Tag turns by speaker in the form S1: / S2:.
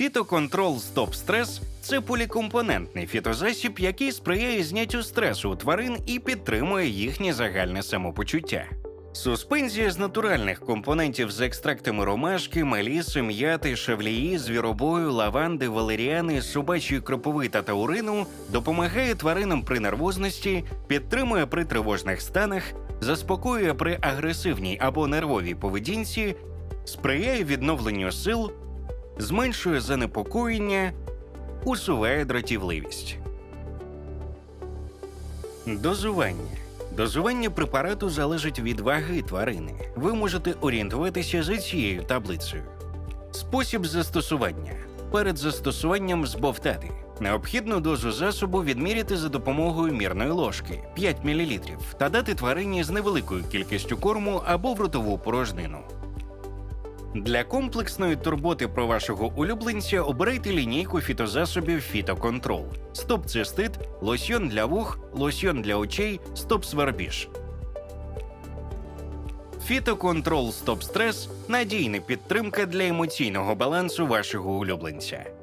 S1: Фітоконтрол Стоп Стрес це полікомпонентний фітозасіб, який сприяє зняттю стресу у тварин і підтримує їхнє загальне самопочуття. Суспензія з натуральних компонентів з екстрактами ромашки, меліси, м'яти, шавлії, звіробою, лаванди, валеріани, собачої кропови та таурину допомагає тваринам при нервозності, підтримує при тривожних станах, заспокоює при агресивній або нервовій поведінці, сприяє відновленню сил, зменшує занепокоєння, усуває дратівливість. Дозування. Дозування препарату залежить від ваги тварини. Ви можете орієнтуватися за цією таблицею. Спосіб застосування. Перед застосуванням збовтати. Необхідну дозу засобу відміряти за допомогою мірної ложки 5 мл та дати тварині з невеликою кількістю корму або в ротову порожнину. Для комплексної турботи про вашого улюбленця обирайте лінійку фітозасобів Фітоконтрол, стоп-цистит, лосьйон для вух, лосьйон для очей, стоп-свербіж. Фітоконтрол Стоп Стрес надійна підтримка для емоційного балансу вашого улюбленця.